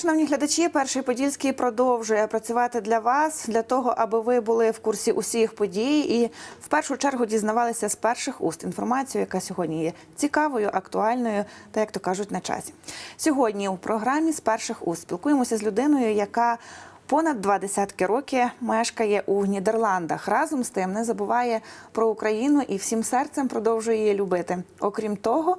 Шановні глядачі. Перший подільський продовжує працювати для вас для того, аби ви були в курсі усіх подій і в першу чергу дізнавалися з перших уст інформацію, яка сьогодні є цікавою, актуальною та як то кажуть на часі. Сьогодні у програмі з перших уст спілкуємося з людиною, яка Понад два десятки років мешкає у Нідерландах. Разом з тим не забуває про Україну і всім серцем продовжує її любити. Окрім того,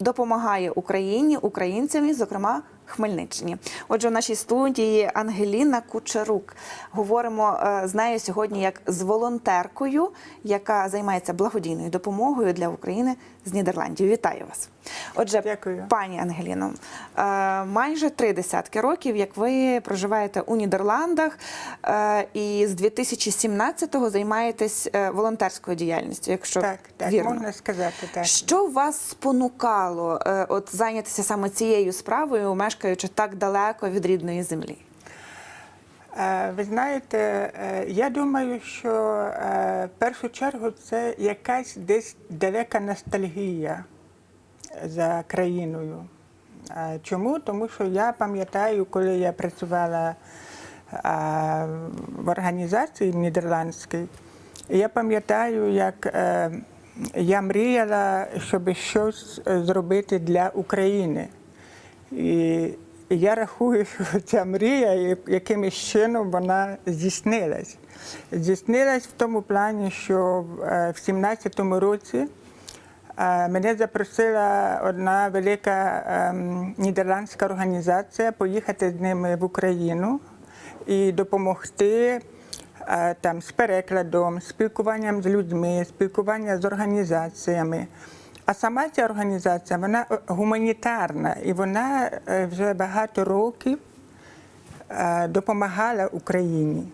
допомагає Україні, українцям, і, зокрема Хмельниччині. Отже, в нашій студії Ангеліна Кучерук. Говоримо е, з нею сьогодні як з волонтеркою, яка займається благодійною допомогою для України з Нідерландів. Вітаю вас. Отже, Дякую. пані Ангеліно, е, майже три десятки років, як ви проживаєте у Нідерландах, е, і з 2017-го займаєтесь е, волонтерською діяльністю, якщо Так, так, вірно. можна сказати так. Що вас спонукало от зайнятися саме цією справою, мешкаючи так далеко від рідної землі? Е, Ви знаєте, е, я думаю, що е, в першу чергу це якась десь далека ностальгія за країною. Чому? Тому що я пам'ятаю, коли я працювала в організації нідерландській, я пам'ятаю, як я мріяла, щоб щось зробити для України. І я рахую, що ця мрія якимось чином вона здійснилась. Здійснилась в тому плані, що е, в 17-му році е, мене запросила одна велика ем, нідерландська організація поїхати з ними в Україну і допомогти е, там з перекладом, спілкуванням з людьми, спілкуванням з організаціями. А сама ця організація вона е, гуманітарна і вона е, вже багато років е, допомагала Україні.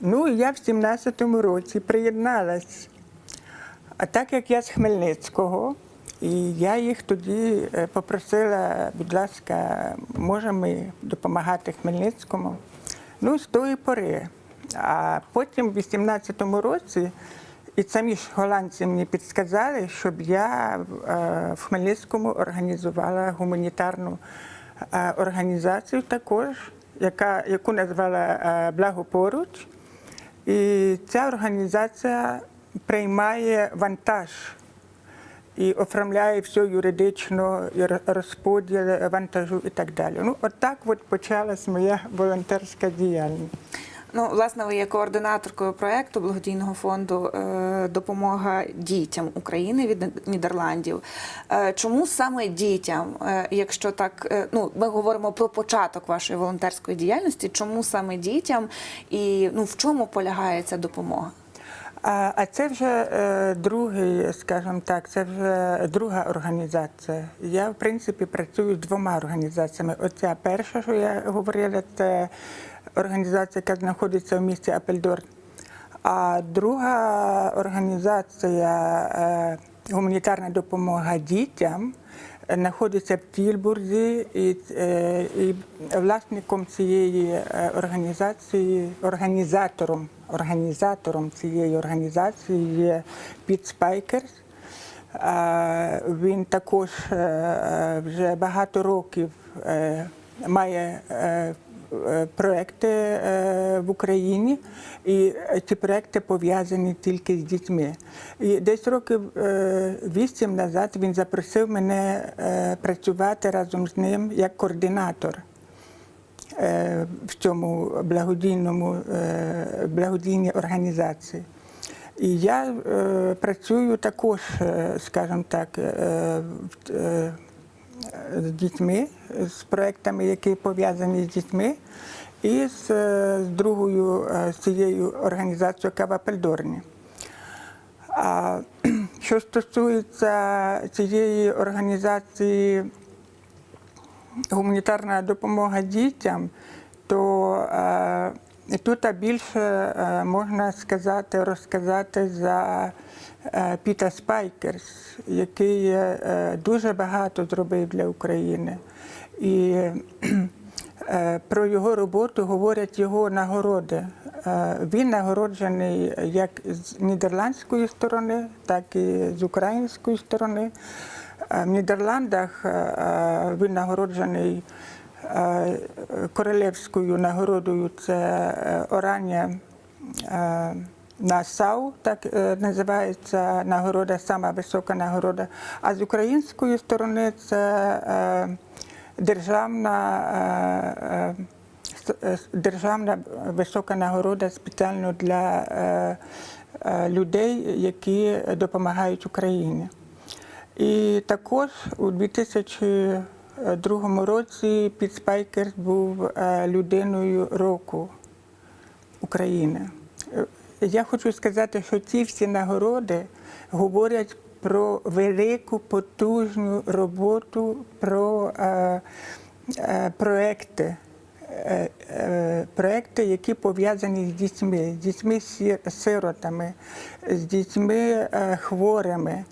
Ну і я в 17-му році приєдналась. А так як я з Хмельницького, і я їх тоді попросила, будь ласка, можемо ми допомагати Хмельницькому. Ну, з тої пори. А потім, в 18-му році, і самі ж голландці мені підсказали, щоб я е, в Хмельницькому організувала гуманітарну е, організацію також, яка, яку назвала е, Благопоруч. І ця організація приймає вантаж і оформляє все юридично, розподіл вантажу і так далі. Ну, от так от почалась моя волонтерська діяльність. Ну, власне, ви є координаторкою проекту благодійного фонду е, Допомога дітям України від Нідерландів. Е, Чому саме дітям, Е, якщо так, ну ми говоримо про початок вашої волонтерської діяльності, чому саме дітям і ну в чому полягає ця допомога? А, це вже другий, скажімо так, це вже друга організація. Я, в принципі, працюю з двома організаціями. Оця перша, що я говорила, це організація, яка знаходиться в місті Апельдорн. А друга організація е, гуманітарна допомога дітям е, знаходиться в Тільбурзі, і, е, і власником цієї організації, організатором, організатором цієї організації є Піт Спайкерс. Він також вже багато років має проекти е, в Україні, і е, ці проекти пов'язані тільки з дітьми. І десь років е, вісім назад він запросив мене е, працювати разом з ним як координатор е, в цьому благодійному е, благодійній організації. І я е, працюю також, е, скажімо так, е, е, з дітьми, з проектами, які пов'язані з дітьми, і з, е, з другою е, з цією організацією, яка в Апельдорні. А що стосується цієї організації гуманітарна допомога дітям, то е, тут більше е, можна сказати, розказати за Піта Спайкерс, який е, дуже багато зробив для України. І е, про його роботу говорять його нагороди. Е, Він нагороджений як з нідерландської сторони, так і з української сторони. Е, В Нідерландах е, е, він нагороджений е, королевською нагородою це е, орання е, Насау, так е, називається нагорода, сама висока нагорода. А з української сторони це е, державна, е, державна висока нагорода спеціально для людей, які допомагають Україні. І також у 2002 році Піт Спайкерс був людиною року України. Я хочу сказати, що ці всі нагороди говорять про велику потужну роботу, про е, е, проекти. е, е, Проекти, які пов'язані з дітьми, з дітьми сиротами, з дітьми е, хворими.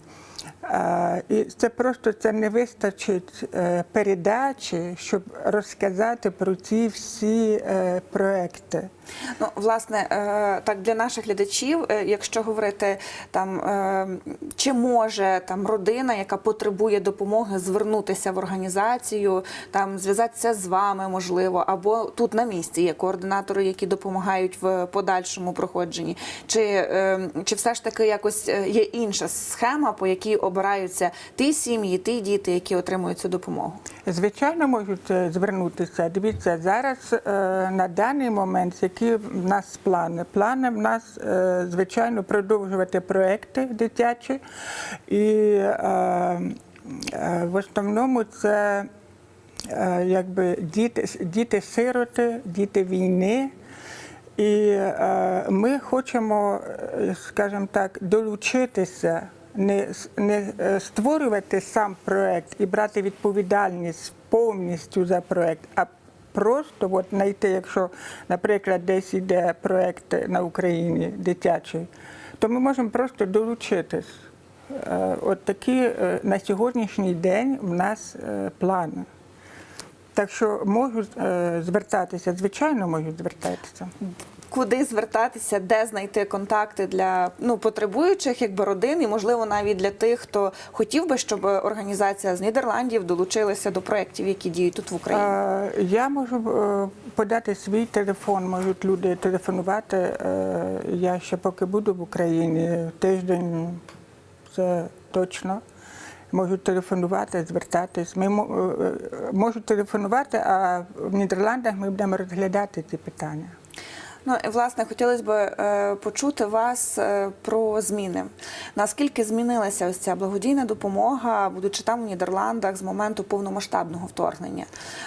Е, І це просто це не вистачить е, передачі, щоб розказати про ці всі е, проекти. Ну, власне, так для наших глядачів, якщо говорити там, чи може там родина, яка потребує допомоги, звернутися в організацію, там зв'язатися з вами, можливо, або тут на місці є координатори, які допомагають в подальшому проходженні, чи, чи все ж таки якось є інша схема, по якій обираються ті сім'ї, ті діти, які отримують цю допомогу? Звичайно, можуть е, звернутися. Дивіться, зараз е, на даний момент, які в нас плани? Плани в нас, е, звичайно, продовжувати проекти дитячі. І в основному це якби діти, діти-сироти, діти війни. І е, ми хочемо, скажімо так, долучитися, не, не е, створювати сам проект і брати відповідальність повністю за проект, а просто от знайти, якщо, наприклад, десь іде проект на Україні дитячий, то ми можемо просто долучитись. Е, От такі е, на сьогоднішній день в нас плани. Так що можуть е, звертатися, звичайно, можуть звертатися. Куди звертатися, де знайти контакти для ну потребуючих, якби родин, і можливо навіть для тих, хто хотів би, щоб організація з Нідерландів долучилася до проєктів, які діють тут в Україні. Я можу е, подати свій телефон, можуть люди телефонувати. Е, Я ще поки буду в Україні тиждень, це точно. Можуть телефонувати, звертатись. Ми е, можуть телефонувати, а в Нідерландах ми будемо розглядати ці питання. Ну і власне хотілося б е, почути вас е, про зміни. Наскільки змінилася ось ця благодійна допомога, будучи там у Нідерландах з моменту повномасштабного вторгнення?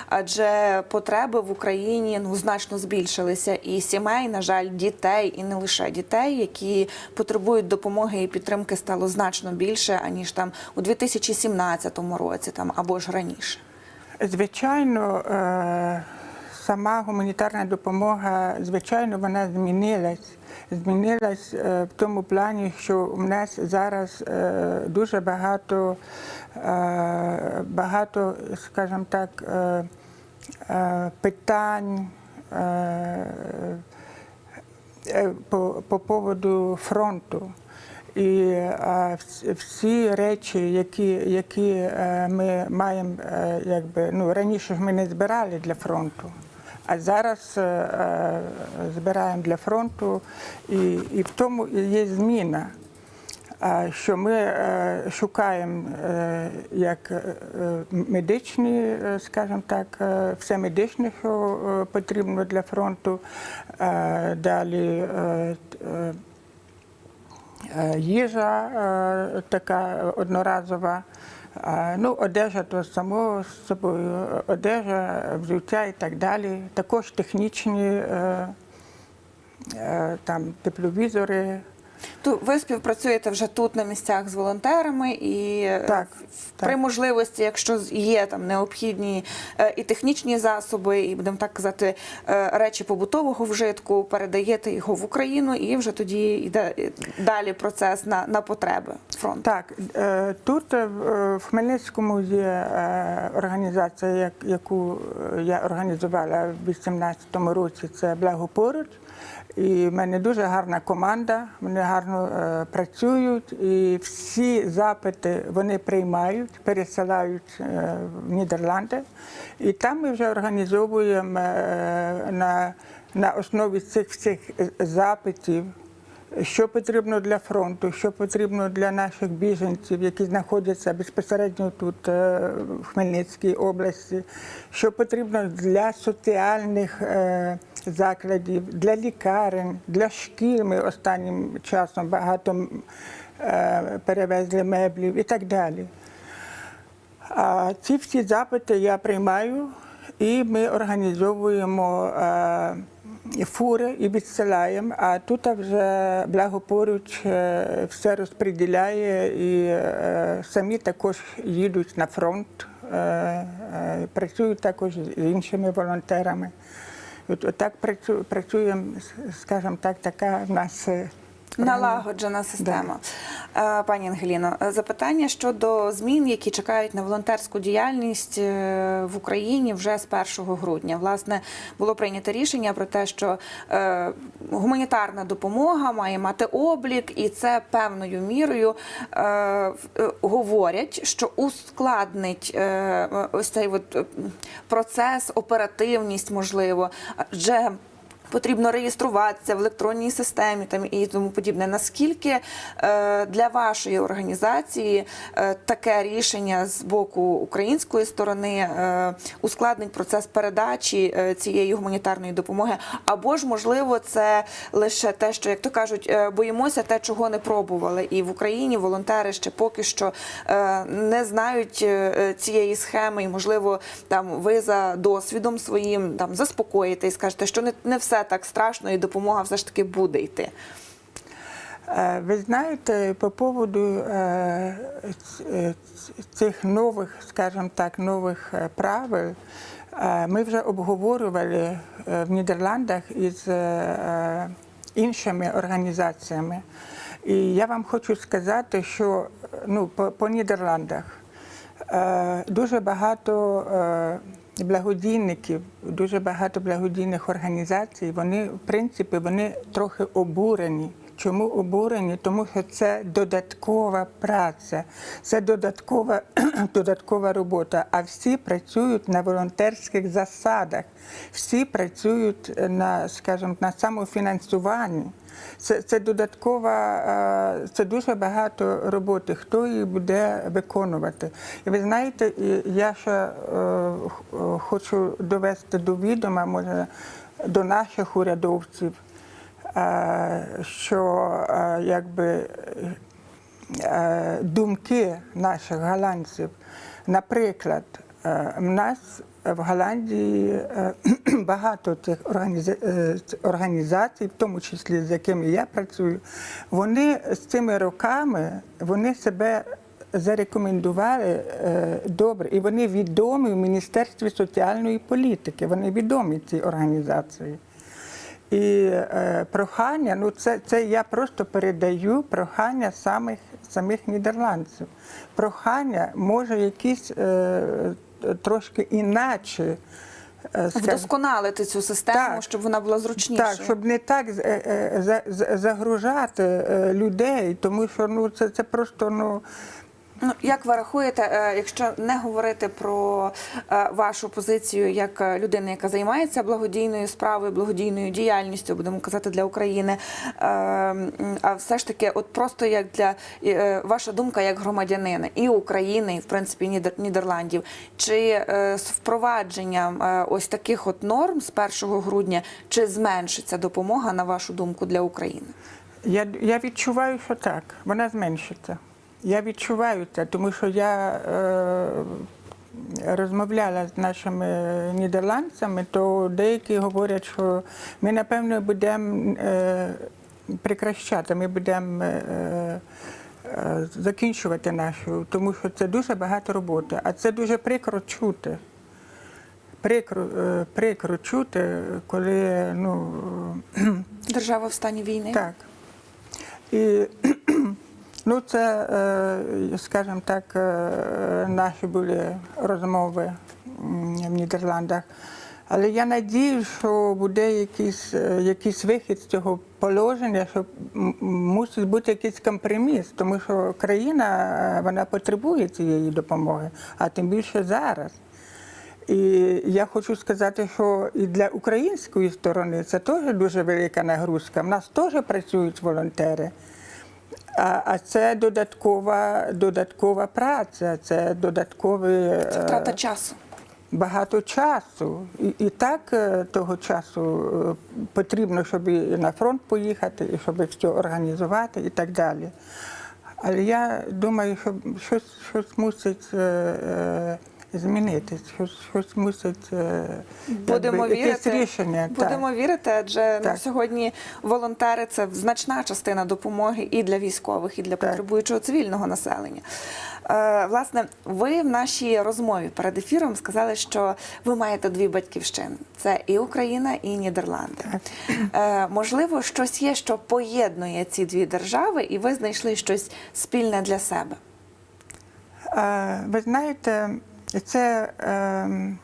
Адже потреби в Україні ну значно збільшилися, і сімей, на жаль, дітей, і не лише дітей, які потребують допомоги і підтримки, стало значно більше аніж там у 2017 році, там або ж раніше. Звичайно, е, сама гуманітарна допомога, звичайно, вона змінилась. Змінилась е, в тому плані, що в нас зараз е, дуже багато, е, багато, скажімо так, питань. по, по поводу фронту. І е, всі речі, які, які ми маємо, якби ну раніше ж ми не збирали для фронту, а зараз е, е, збираємо для фронту, і, і в тому є зміна. е, Що ми шукаємо як медичні, скажімо так, все медичне, що потрібно для фронту. Далі їжа така одноразова. Ну, одежа то само собою, одежа, взуття і так далі. Також технічні е, е, там тепловізори. То ви співпрацюєте вже тут на місцях з волонтерами, і е, Так, в- так. при можливості, якщо є там необхідні е, і технічні засоби, і будемо так казати, е, речі побутового вжитку, передаєте його в Україну, і вже тоді йде далі процес на, на потреби фронту. Так, тут в Хмельницькому є організація, як- яку я організувала в 2018 році. Це Благо поруч. І в мене дуже гарна команда, в мене гарно е, працюють, і всі запити вони приймають, пересилають е, в Нідерланди. І там ми вже організовуємо е, на, на основі цих всіх запитів. Що потрібно для фронту, що потрібно для наших біженців, які знаходяться безпосередньо тут, е, в Хмельницькій області, що потрібно для соціальних е, закладів, для лікарень, для шкіл. Ми останнім часом багато е, перевезли меблів і так далі. А ці всі запити я приймаю, і ми організовуємо е, фури і відсилаємо. А тут вже благопоруч е, все розподіляє і самі також їдуть на фронт, працюють також з іншими волонтерами. От, от так працю- працюємо, скажімо так, така в нас. Налагоджена система. Е, Пані Ангеліно, е, запитання щодо змін, які чекають на волонтерську діяльність е, в Україні вже з 1 грудня. Власне, було прийнято рішення про те, що гуманітарна допомога має мати облік, і це певною мірою говорять, що ускладнить ось цей от, процес, оперативність, можливо, адже Потрібно реєструватися в електронній системі там і тому подібне. Наскільки е, для вашої організації е, таке рішення з боку української сторони е, ускладнить процес передачі цієї гуманітарної допомоги? Або ж можливо це лише те, що як то кажуть, боїмося те, чого не пробували, і в Україні волонтери ще поки що не знають цієї схеми, і можливо там ви за досвідом своїм там заспокоїте і скажете, що не, не все так страшно, і допомога все ж таки буде йти. Е, Ви знаєте, по поводу е, е, цих нових, скажімо так, нових правил, ми вже обговорювали в Нідерландах із іншими організаціями. І я вам хочу сказати, що ну, по, по Нідерландах дуже багато благодійників, дуже багато благодійних організацій, вони, в принципі, вони трохи обурені. Чому обурені? Тому що це додаткова праця, це додаткова, додаткова робота. А всі працюють на волонтерських засадах, всі працюють на, скажімо, на самофінансуванні. Це, це додаткова, е, це дуже багато роботи. Хто її буде виконувати? І ви знаєте, я ще е, хочу довести до відома, може, до наших урядовців, е, що е, якби е, думки наших голландців. Наприклад, е, в нас в Голландії е, багато цих е, організацій, в тому числі з якими я працюю, вони з цими роками вони себе зарекомендували е, добре, і вони відомі в Міністерстві соціальної політики. Вони відомі ці організації. І е, прохання, ну це, це я просто передаю прохання самих, самих нідерландців. Прохання може якісь е, трошки іначе. е, Вдосконалити цю систему, Так. щоб вона була зручнішою. так, щоб не так е, е, за- за- загружати людей, тому що ну, це, це просто ну, Ну, як ви рахуєте, е, якщо не говорити про е, вашу позицію як е, людини, яка займається благодійною справою, благодійною діяльністю, будемо казати для України, а все ж таки, от просто як для ваша думка як громадянина і України, і в принципі Нідерландів, чи з впровадженням ось таких от норм з 1 грудня, чи зменшиться допомога на вашу думку для України? Я, я відчуваю, що так, вона зменшиться. Я відчуваю це, тому що я е, розмовляла з нашими нідерландцями, то деякі говорять, що ми, напевно, будемо е, прекращати, ми будемо е, е, закінчувати нашу, тому що це дуже багато роботи, а це дуже прикро чути. Прикро, е, прикро чути, коли ну, Держава в стані війни? так. І ну, це, е, скажімо так, е, наші були розмови в Нідерландах. Але я надію, що буде якийсь, е, якийсь вихід з цього положення, що мусить бути якийсь компроміс, тому що країна вона потребує цієї допомоги, а тим більше зараз. І я хочу сказати, що і для української сторони це теж дуже велика нагрузка. В нас теж працюють волонтери. А, а це додаткова, додаткова праця, це додатковий е, Втрата часу. багато часу. І, і так е, того часу е, потрібно, щоб і на фронт поїхати, і щоб все організувати і так далі. Але я думаю, що щось, щось мусить змінитись, щось, щось мусить е, Будемо якби, якесь вірити. рішення. Будемо вірити, адже на сьогодні волонтери це значна частина допомоги і для військових, і для Так. потребуючого цивільного населення. Е, власне, ви в нашій розмові перед ефіром сказали, що ви маєте дві батьківщини: це і Україна, і Нідерланди. Е, можливо, щось є, що поєднує ці дві держави, і ви знайшли щось спільне для себе. Ви знаєте, це ем,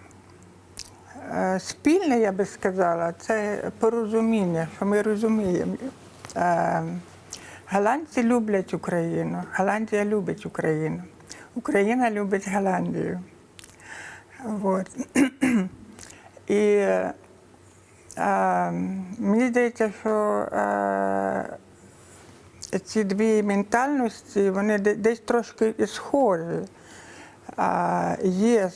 е, спільне, я би сказала, це порозуміння, що ми розуміємо. Е, Голландці люблять Україну, Голландія любить Україну, Україна любить Голландію. Вот. І е, е, мені здається, що е, ці дві ментальності, вони десь трошки схожі. А, є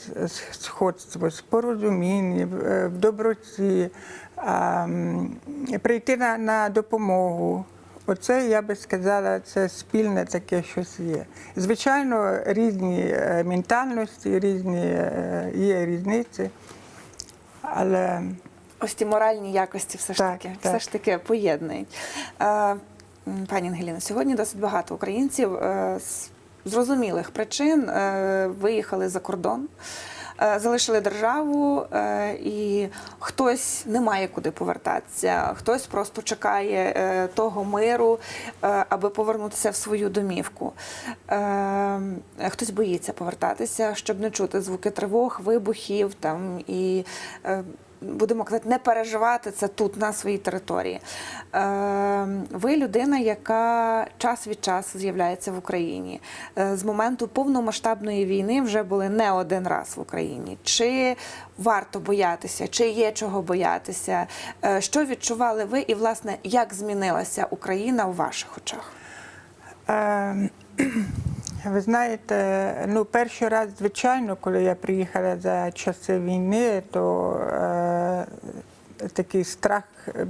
сходство з порозумінні, в е, доброті, а, прийти на, на допомогу. Оце, я би сказала, це спільне таке щось є. Звичайно, різні е, ментальності, різні е, є різниці, але Ось ті моральні якості все ж Так, таки, так. все ж таки поєднують. Пані Ангеліно, сьогодні досить багато українців з зрозумілих причин е, виїхали за кордон. е, Залишили державу, е, і хтось не має куди повертатися, хтось просто чекає того миру, аби повернутися в свою домівку. Хтось боїться повертатися, щоб не чути звуки тривог, вибухів там і будемо казати, не переживати це тут, на своїй території. Е, ви людина, яка час від часу з'являється в Україні. Е, з моменту повномасштабної війни вже були не один раз в Україні. Чи варто боятися, чи є чого боятися? Е, що відчували ви, і власне як змінилася Україна у ваших очах? Е, Ви знаєте, ну перший раз, звичайно, коли я приїхала за часи війни, то е, такий страх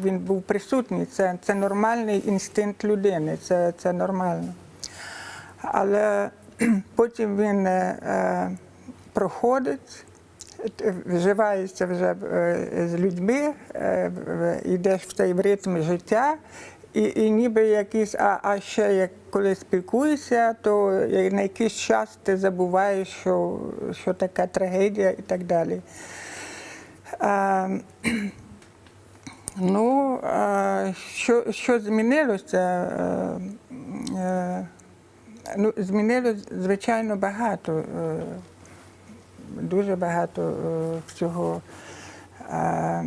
він був присутній. Це, це нормальний інстинкт людини, це, це нормально. Але потім він е, е, проходить, вживаєшся вже е, з людьми, е, йдеш в цей ритм життя, і, і ніби якийсь, а, а ще як коли спілкуєшся, то на якийсь час ти забуваєш, що, що така трагедія і так далі. А, ну, що, що змінилося? Е, е, Ну, змінилось, звичайно, багато. е, Дуже багато е, всього е,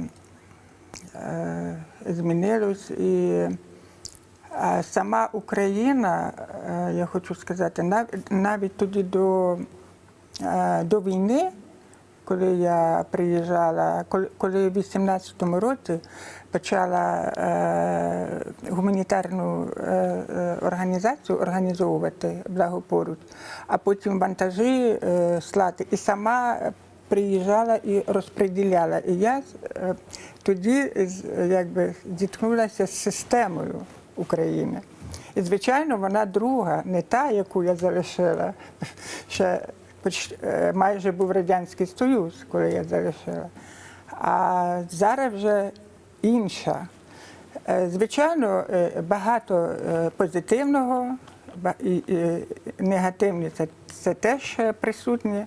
е, змінилось. І е, сама Україна, е, я хочу сказати, нав- навіть тоді до, е, до війни, коли я приїжджала, коли- в 18-му році почала е, гуманітарну е, е, організацію організовувати благопоруч, а потім вантажі слати, і сама приїжджала і розподіляла. І я тоді якби зіткнулася з системою України. І, звичайно, вона друга, не та, яку я залишила. Ще майже був Радянський Союз, коли я залишила. А зараз вже інша. Е, Звичайно, е, багато е, позитивного і негативне це, це теж е, присутнє.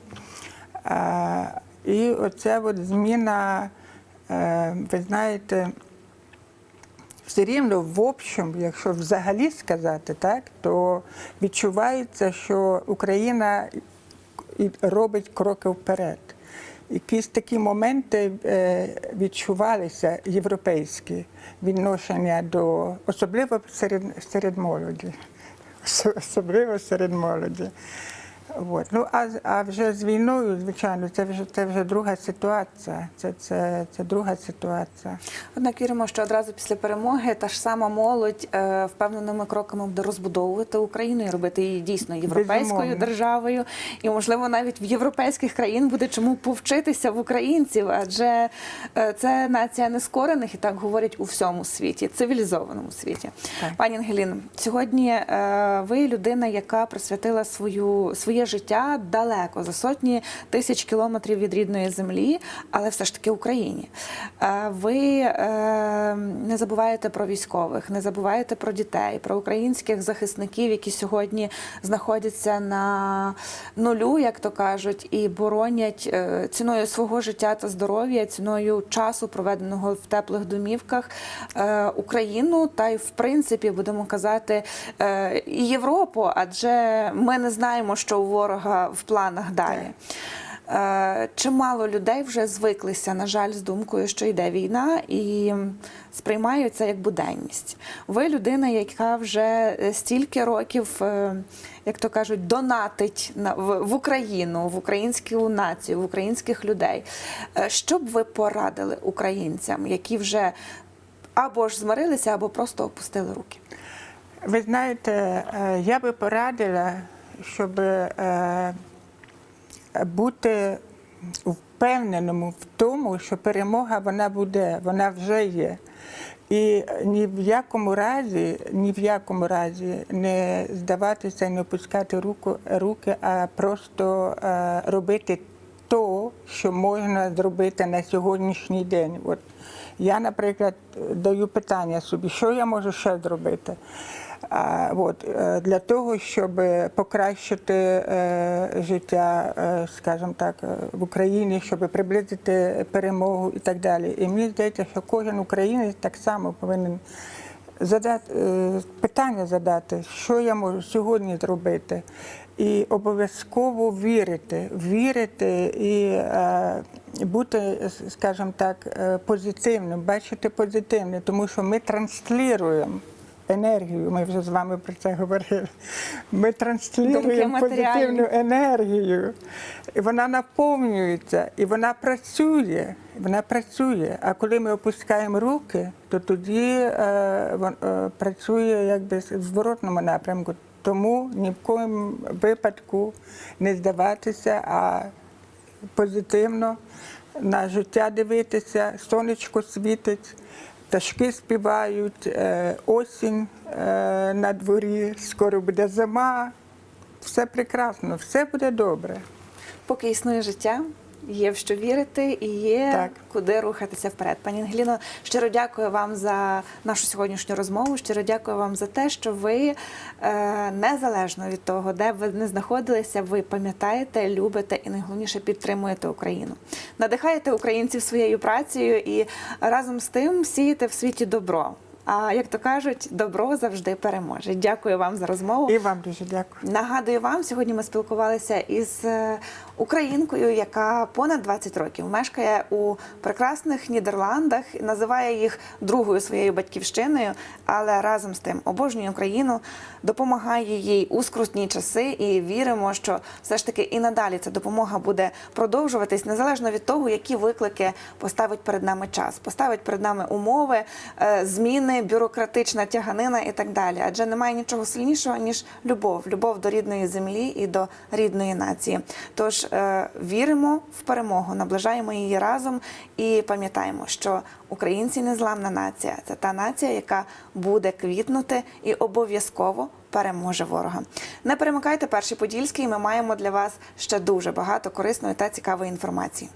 І оця от зміна, е, ви знаєте, все рівно в общем, якщо взагалі сказати, так, то відчувається, що Україна і робить кроки вперед. якісь такі моменти е, відчувалися європейські відношення до особливо серед, серед молоді. Особливо серед молоді. От. Ну, а, а вже з війною, звичайно, це вже, це вже друга ситуація. Це, це, це друга ситуація. Однак віримо, що одразу після перемоги та ж сама молодь е, впевненими кроками буде розбудовувати Україну і робити її дійсно європейською Безумовно. державою. І можливо навіть в європейських країн буде чому повчитися в українців, адже е, це нація нескорених і так говорять у всьому світі, цивілізованому світі. Так. Пані Ангелін, сьогодні е, ви людина, яка присвятила свою своє життя далеко за сотні тисяч кілометрів від рідної землі, але все ж таки Україні. Е, Ви е, не забуваєте про військових, не забуваєте про дітей, про українських захисників, які сьогодні знаходяться на нулю, як то кажуть, і боронять е, ціною свого життя та здоров'я, ціною часу, проведеного в теплих домівках, Україну та й в принципі будемо казати і Європу, адже ми не знаємо, що у ворога в планах далі. Е, Чимало людей вже звиклися, на жаль, з думкою, що йде війна, і сприймають це як буденність. Ви людина, яка вже е, стільки років, е, як то кажуть, донатить на- в Україну, в українську націю, в українських людей. Що б ви порадили українцям, які вже або ж змирилися, або просто опустили руки? Ви знаєте, я би порадила, щоб е, бути впевненому в тому, що перемога вона буде, вона вже є. І ні в якому разі, ні в якому разі не здаватися не опускати руку, руки, а просто е, робити то, що можна зробити на сьогоднішній день. От я, наприклад, даю питання собі, що я можу ще зробити. От, е, для того, щоб покращити е, життя, е, скажімо так, в Україні, щоб приблизити перемогу і так далі. І мені здається, що кожен українець так само повинен задати питання задати, що я можу сьогодні зробити. І обов'язково вірити, вірити і е, бути, скажімо так, позитивним, бачити позитивне, тому що ми транслюємо енергію. Ми вже з вами про це говорили. Ми транслюємо позитивну енергію. І вона наповнюється, і вона працює. Вона працює. А коли ми опускаємо руки, то тоді е, вон- е, працює якби в зворотному напрямку. Тому ні в коєму випадку не здаватися, а позитивно на життя дивитися, сонечко світить, пташки співають, е, осінь е, на дворі, скоро буде зима. Все прекрасно, все буде добре. Поки існує життя, є в що вірити і є Так. куди рухатися вперед. Пані Ангеліно, щиро дякую вам за нашу сьогоднішню розмову. Щиро дякую вам за те, що ви е, незалежно від того, де б ви не знаходилися, ви пам'ятаєте, любите і найголовніше підтримуєте Україну. Надихаєте українців своєю працею і разом з тим сієте в світі добро. А як то кажуть, добро завжди переможе. Дякую вам за розмову. І вам дуже дякую. Нагадую вам, сьогодні ми спілкувалися із е, українкою, яка понад 20 років мешкає у прекрасних Нідерландах, називає їх другою своєю батьківщиною, але разом з тим обожнює Україну, допомагає їй у скрутні часи, і віримо, що все ж таки і надалі ця допомога буде продовжуватись незалежно від того, які виклики поставить перед нами час, поставить перед нами умови, е, зміни, бюрократична тяганина і так далі. Адже немає нічого сильнішого ніж любов, любов до рідної землі і до рідної нації. Тож е, віримо в перемогу, наближаємо її разом і пам'ятаємо, що українці незламна нація це та нація, яка буде квітнути і обов'язково переможе ворога. Не перемикайте перший подільський. Ми маємо для вас ще дуже багато корисної та цікавої інформації.